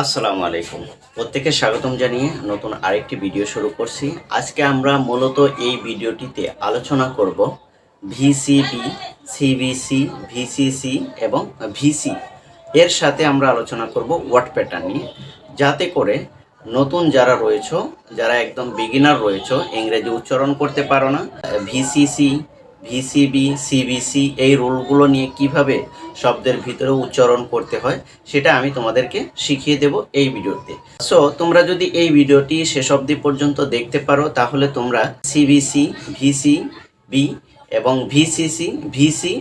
আসসালামু আলাইকুম। প্রত্যেকে স্বাগতম জানিয়ে নতুন আরেকটি ভিডিও শুরু করছি। আজকে আমরা মূলত এই ভিডিওটিতে আলোচনা করব ভিসিবি, সিবিসি, ভিসিসি এবং ভিসি। এর সাথে আমরা আলোচনা করব ওয়াট প্যাটার্ন নিয়ে। যাতে করে নতুন যারা রয়েছে, যারা একদম বিগিনার রয়েছে, ইংরেজি উচ্চারণ করতে পারো না, ভিসিসি ভিসিবি, সিবিসি এই রুলগুলো নিয়ে কীভাবে শব্দের ভিতরে উচ্চারণ করতে হয়, সেটা আমি তোমাদেরকে শিখিয়ে দেব এই ভিডিওতে। সো তোমরা যদি এই ভিডিওটি শেষ অবধি পর্যন্ত দেখতে পারো, তাহলে তোমরা সিবিসি ভিসি বি এবং VCC, VC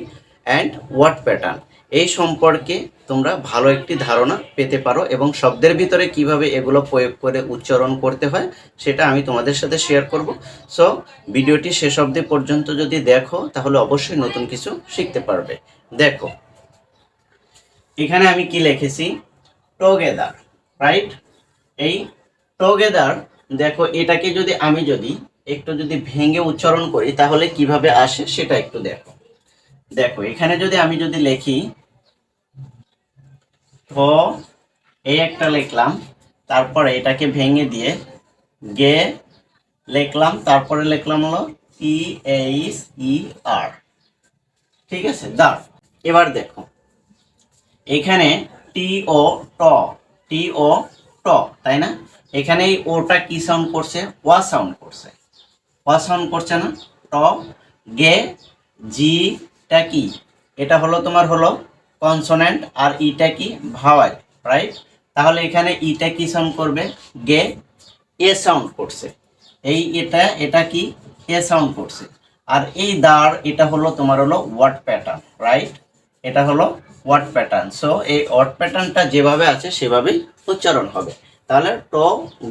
and word pattern এই সম্পর্কে তোমরা ভালো একটি ধারণা পেতে পারো এবং শব্দের ভিতরে কীভাবে এগুলো প্রয়োগ করে উচ্চারণ করতে হয়, সেটা আমি তোমাদের সাথে শেয়ার করব। সো ভিডিওটি শেষ অবধি পর্যন্ত যদি দেখো, তাহলে অবশ্যই নতুন কিছু শিখতে পারবে। দেখো, এখানে আমি কি লিখেছি? টুগেদার রাইট এই টুগেদার দেখো, এটাকে যদি আমি যদি একটু যদি ভেঙে উচ্চারণ করি, তাহলে কীভাবে আসে সেটা একটু দেখো। দেখো, এখানে যদি আমি যদি লিখি ঠ এই একটা লিখলাম, তারপরে এটাকে ভেঙে দিয়ে গে লিখলাম, তারপরে লিখলাম হলো ই এইচ ই আর ঠিক আছে? দাঁড় এবার দেখো। এখানে টি ও ট টি ও ট তাই না? এখানে এই ওটা কি সাউন্ড করছে? ওয়া সাউন্ড করছে। ওয়া সাউন্ড করছে না? ট গে জিটা কি? এটা হলো তোমার হলো কনসোনেন্ট আর ইটা কি? ভাওয়াল রাইট তাহলে এখানে ইটা কি সাউন্ড করবে? গে, এ সাউন্ড করছে। এই এটা এটা কি? এ সাউন্ড করছে। আর এই দাঁড়, এটা হলো, তোমার হলো ওয়ার্ড প্যাটার্ন রাইট এটা হলো ওয়ার্ড প্যাটার্ন সো এই ওয়ার্ড প্যাটার্নটা যেভাবে আছে, সেভাবেই উচ্চারণ হবে। তাহলে ট,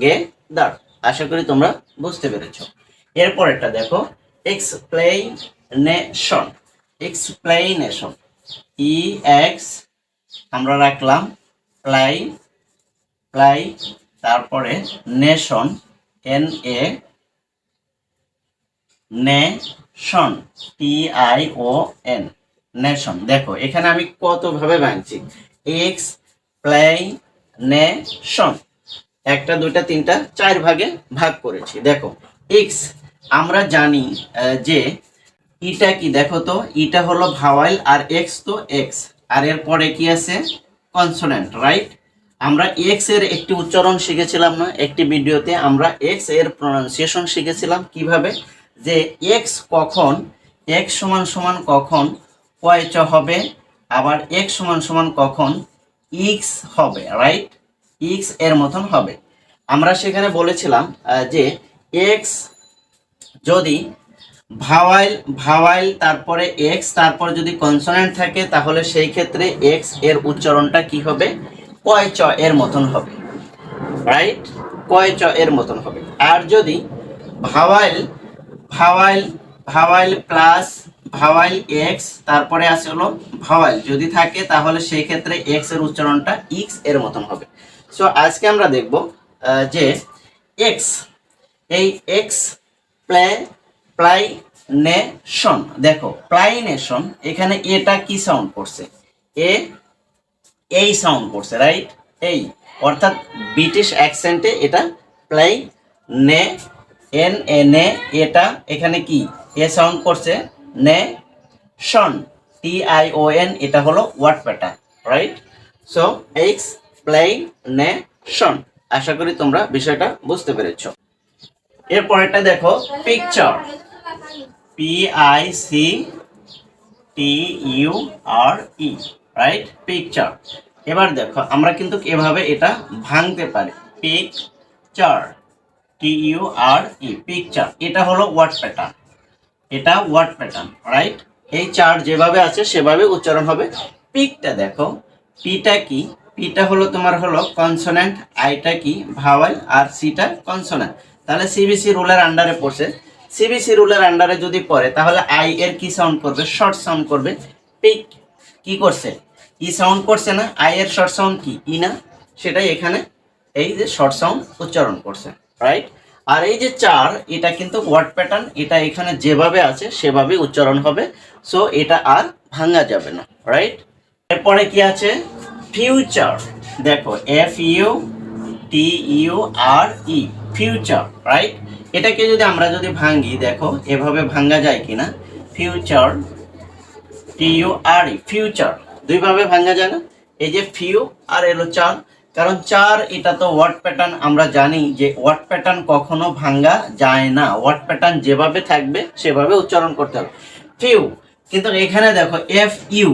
গে, দাঁড়। আশা করি তোমরা বুঝতে পেরেছ। এরপরেরটা দেখো। এক্সপ্লেনেশন এক্সপ্লেনেশন ই এক্স আমরা রাখলাম প্লাই প্লাই, তারপরে nation N A nation T I O N nation. দেখো, এখানে আমি কতভাবে ভাঙছি এক্স প্লাই, নেশন। একটা, দুইটা, তিনটা, চার ভাগে ভাগ করেছি। দেখো এক্স আমরা জানি যে ইটা কি দেখো তো? ইটা হলো ভাওয়াইল আর এক্স তো এক্স আর এর পরে কি আছে? কনসোনেন্ট রাইট আমরা এক্সের একটি উচ্চারণ শিখেছিলাম না, একটি ভিডিওতে আমরা এক্সের প্রনাউন্সিয়েশন শিখেছিলাম কীভাবে? যে এক্স কখন এক্স সমান সমান কখন চ হবে, আবার এক্স সমান সমান কখন ইক্স হবে রাইট ইক্স এর মতন হবে। আমরা সেখানে বলেছিলাম যে এক্স যদি ভাওয়াইল ভাওয়াইল, তারপরে এক্স তারপর যদি কনসোনেন্ট থাকে, তাহলে সেই ক্ষেত্রে এক্সের উচ্চারণটা কি হবে? কয় চ এর মতন হবে। রাইট কয় চ এর মতন হবে। আর যদি vowel vowel vowel plus vowel X তারপরে আছে হলো ভাওয়াইল। যদি থাকে, তাহলে সেই ক্ষেত্রে এক্সের উচ্চারণটা ইক্স এর মতন হবে। সো আজকে আমরা দেখব যে এক্স এই এক্স প্লে প্লাইনেশন। দেখো, প্লাইনেশন, এখানে এটা কি সাউন্ড করছে? এ, এই সাউন্ড করছে রাইট এই, অর্থাৎ ব্রিটিশ অ্যাকসেন্টে এটা প্লাই নে এন, এ, নে, এটা এখানে কি? এ সাউন্ড করছে নে শন টি আই ও এন, এটা হলো word pattern right so ex ply nation আশা করি তোমরা বিষয়টা বুঝতে পেরেছ। এরপরেরটা দেখো picture P I C T U R E right picture এবার দেখো, আমরা কিন্তু এভাবে এটা ভাঙতে পারি। Picture T U R E picture এটা হলো ওয়ার্ড প্যাটার্ন এটা ওয়ার্ড প্যাটার্ন রাইট এই চার যেভাবে আছে, সেভাবে উচ্চারণ হবে। পিকটা দেখো। পিটা কি? পিটা হলো তোমার হলো কনসোনেন্ট আইটা কি? ভাওয়াল আর সিটা কনসোনেন্ট তাহলে সিবিসি রুলের আন্ডারে পড়ছে। সিবিসি রুলের আন্ডারে যদি পড়ে, তাহলে আই এর কি সাউন্ড করবে? শর্ট সাউন্ড করবে। পিক কি করছে? ই সাউন্ড করছে না? আই এর শর্ট সাউন্ড কি? ই না। সেটাই এখানে এই যে শর্ট সাউন্ড উচ্চারণ করছে রাইট আর এই যে চার, এটা কিন্তু ওয়ার্ড প্যাটার্ন এটা এখানে যেভাবে আছে, সেভাবেই উচ্চারণ হবে। সো এটা আর ভাঙা যাবে না রাইট এরপরে কি আছে? ফিউচার দেখো F U T U R E future right এটাকে যদি আমরা যদি ভাঙি দেখো, এভাবে ভাঙ্গা যায় কিনা? Future T U R E future দুইভাবে ভাঙা যায় না? এই যে ফিউ আর এলো চার, কারণ চার এটা তো ওয়ার্ড প্যাটার্ন আমরা জানি যে ওয়ার্ড প্যাটার্ন কখনো ভাঙ্গা যায় না। ওয়ার্ড প্যাটার্ন যেভাবে থাকবে, সেভাবে উচ্চারণ করতে হবে। ফিউ কিন্তু এখানে দেখো এফ ইউ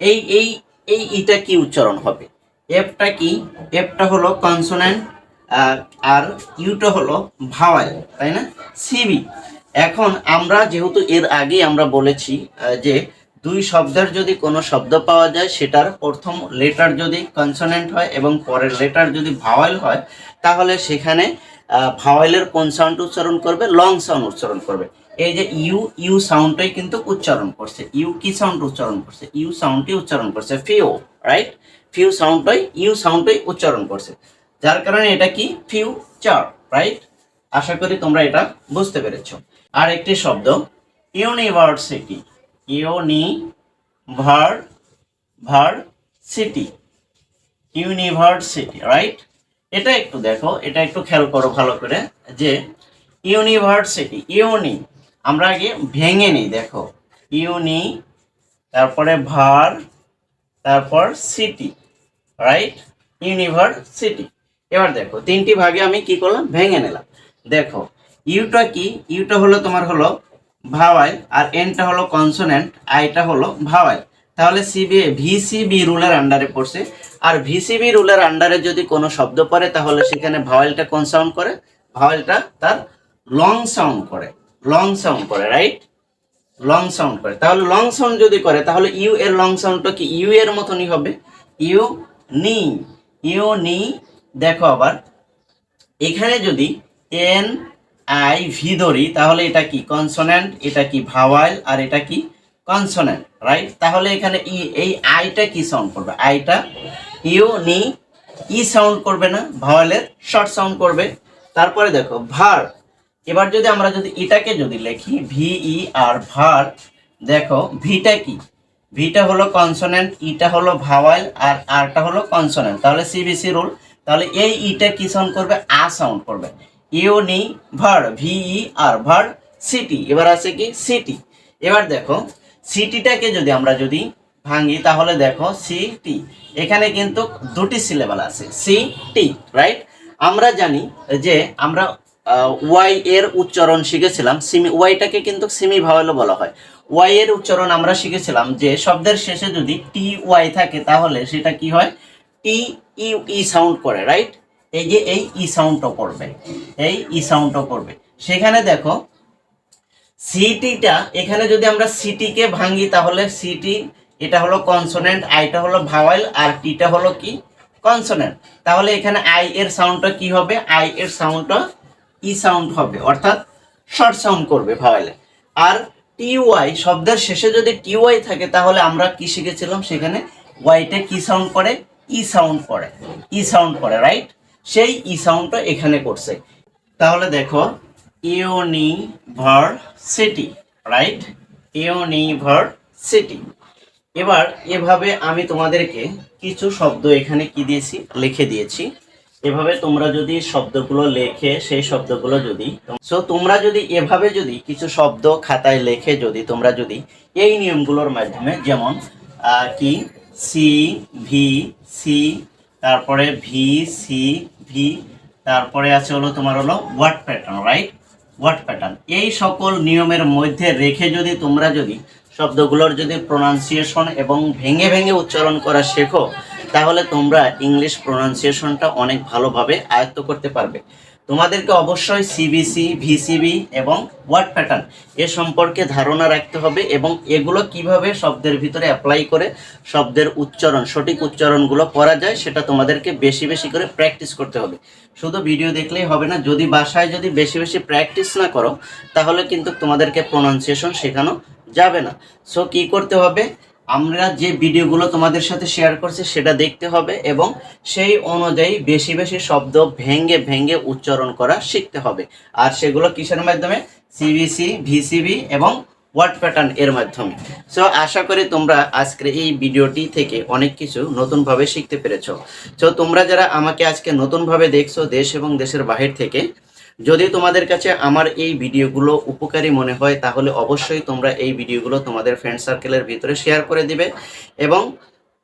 এই এই এই ইটা কি উচ্চারণ হবে? এফটা কি? এফটা হলো কনসোনেন্ট আর আর ইউটা হলো ভাওয়াল তাই না? সিবি এখন আমরা যেহেতু এর আগে আমরা বলেছি যে দুই শব্দের যদি কোনো শব্দ পাওয়া যায়, সেটার প্রথম লেটার যদি কনসোনেন্ট হয় এবং পরের লেটার যদি ভাওয়াল হয়, তাহলে সেখানে ভাওয়ালের কোন সাউন্ড উচ্চারণ করবে? লং সাউন্ড উচ্চারণ করবে। এই যে ইউ ইউ সাউন্ডটাই কিন্তু উচ্চারণ করছে। ইউ কি সাউন্ড উচ্চারণ করছে? ইউ সাউন্ডটি উচ্চারণ করছে। ফিও রাইট ফিউ সাউন্ডটাই ইউ সাউন্ডটাই উচ্চারণ করছে। যার কারণে এটা কি? ফিউচার রাইট আশা করি তোমরা এটা বুঝতে পেরেছ। আর একটি শব্দ ইউনিভার্সিটি ইউনি ভার ভার সিটি ইউনিভার্সিটি রাইট এটা একটু দেখো, এটা একটু খেয়াল করো ভালো করে, যে ইউনিভার্সিটি ইউনি আমরা আগে ভেঙে নিই, দেখো। ইউনি তারপরে ভার তারপর সিটি রাইট ইউনিভার্সিটি এবার দেখো, তিনটি ভাগে আমি কি করলাম? ভেঙে নিলাম। দেখো, ইউটা কি? ইউটা হলো তোমার হলো ভাওয়াল আর এনটা হলো কনসোনেন্ট আইটা হলো ভাওয়াল তাহলে সিবি ভিসিবি রুলের আন্ডারে পড়ছে। আর ভিসিবি রুলের আন্ডারে যদি কোনো শব্দ পড়ে, তাহলে সেখানে ভাওয়ালটা কোন সাউন্ড করে? ভাওয়ালটা তার লং সাউন্ড করে। লং সাউন্ড করে রাইট লং সাউন্ড করে। তাহলে লং সাউন্ড যদি করে, তাহলে ইউ এর লং সাউন্ডটা কি? ইউ এর মতনই হবে। ইউ নি ইউ নি দেখো আবার, এখানে যদি এন আই ভি ধরি, তাহলে এটা কি কনসোনেন্ট এটা কি ভাওয়াল আর এটা কি কনসোনেন্ট রাইট তাহলে এখানে ই, এই আইটা কি সাউন্ড করবে? আইটা ইউ, নি, ই সাউন্ড করবে না ভাওয়ালের শর্ট সাউন্ড করবে। তারপরে দেখো ভার এবার যদি আমরা যদি এটাকে যদি লিখি ভি ই আর ভার দেখো ভিটা কি? ভিটা হলো কনসোনেন্ট ইটা হলো ভাওয়াল আর আরটা হলো কনসোনেন্ট তাহলে সিবিসি রুল তাহলে এই ইটা কি সাউন্ড করবে? আ সাউন্ড করবে। ইউ নি ভার, ভি ই আর, ভার, সিটি। এবার আছে কি? সিটি। এবার দেখো, সিটিটাকে যদি আমরা যদি ভাঙি, তাহলে দেখো, সিটি। এখানে কিন্তু দুটি সিলেবাল আছে। সিটি রাইট আমরা জানি যে আমরা ওয়াই এর উচ্চারণ শিখেছিলাম। সিমি, ওয়াইটাকে কিন্তু সিমি ভাওয়ালও বলা হয়। ওয়াই এর উচ্চারণ আমরা শিখেছিলাম যে শব্দের শেষে যদি টি ওয়াই থাকে, তাহলে সেটা কি হয়? টি ইউ ই সাউন্ড করে রাইট এই যে এই ই সাউন্ডটা করবে, এই ই সাউন্ডটা করবে। সেখানে দেখো সিটিটা এখানে যদি আমরা সিটিকে ভাঙি, তাহলে সিটি এটা হলো কনসোনেন্ট আইটা হলো ভাওয়াল আর টিটা হলো কি? কনসোনেন্ট তাহলে এখানে আই এর সাউন্ডটা কি হবে? আই এর সাউন্ডটা ই সাউন্ড হবে, অর্থাৎ শর্ট সাউন্ড করবে ভাওয়ালে আর টি ওয়াই শব্দের শেষে যদি টি ওয়াই থাকে, তাহলে আমরা কি শিখেছিলাম? সেখানে ওয়াইটা কি সাউন্ড করে? ই সাউন্ড করে, ই সাউন্ড করে রাইট সেই ই সাউন্ডটা এখানে করছে। তাহলে দেখো, ইউনিভার্সিটি রাইট ইউনিভার্সিটি। এবার এভাবে আমি তোমাদেরকে কিছু শব্দ এখানে কি দিয়েছি? লিখে দিয়েছি। এভাবে তোমরা যদি শব্দগুলো লেখে, সেই শব্দগুলো যদি সো তোমরা যদি এভাবে যদি কিছু শব্দ খাতায় লেখে, যদি তোমরা যদি এই নিয়মগুলোর মাধ্যমে, যেমন কি? সি ভি সি তারপরে ভি সি ভি তারপরে আছে হলো তোমার হলো word pattern right word pattern এই সকল নিয়মের মধ্যে রেখে যদি তোমরা যদি শব্দগুলোর যদি প্রোনাউন্সিয়েশন এবং ভেঙে ভেঙে উচ্চারণ করা শেখো, তাহলে তোমরা ইংলিশ প্রোনাউন্সিয়েশনটা অনেক ভালোভাবে আয়ত্ত করতে পারবে। তোমাদেরকে অবশ্যই সিবিসি ভিসিবি এবং ওয়ার্ড প্যাটার্ন এ সম্পর্কে ধারণা রাখতে হবে এবং এগুলো কীভাবে শব্দের ভিতরে অ্যাপ্লাই করে শব্দের উচ্চারণ, সঠিক উচ্চারণগুলো করা যায় সেটা তোমাদেরকে বেশি বেশি করে প্র্যাকটিস করতে হবে। শুধু ভিডিও দেখলেই হবে না, যদি বাসায় যদি বেশি বেশি প্র্যাকটিস না করো, তাহলে কিন্তু তোমাদেরকে প্রোনাউন্সিয়েশন শেখানো যাবে না। সো কি করতে হবে? আমরা যে ভিডিওগুলো তোমাদের সাথে শেয়ার করছি সেটা দেখতে হবে এবং সেই অনুযায়ী বেশি বেশি শব্দ ভেঙ্গে ভেঙ্গে উচ্চারণ করা শিখতে হবে। আর সেগুলো কিসের মাধ্যমে? সিবিসি ভিসিবি এবং ওয়ার্ড প্যাটার্ন এর মাধ্যমে। সো আশা করি তোমরা আজকের এই ভিডিওটি থেকে অনেক কিছু নতুনভাবে শিখতে পেরেছ। সো তোমরা যারা আমাকে আজকে নতুনভাবে দেখছ দেশ এবং দেশের বাহির থেকে যদি তোমাদের কাছে আমার এই ভিডিওগুলো উপকারী মনে হয়, তাহলে অবশ্যই তোমরা এই ভিডিওগুলো তোমাদের ফ্রেন্ড সার্কেলের ভিতরে শেয়ার করে দিবে এবং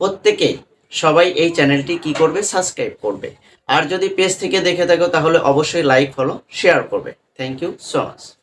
প্রত্যেকেই সবাই এই চ্যানেলটি কি করবে? সাবস্ক্রাইব করবে। আর যদি পেজ থেকে দেখে থাকো, তাহলে অবশ্যই লাইক ফলো শেয়ার করবে। Thank you so much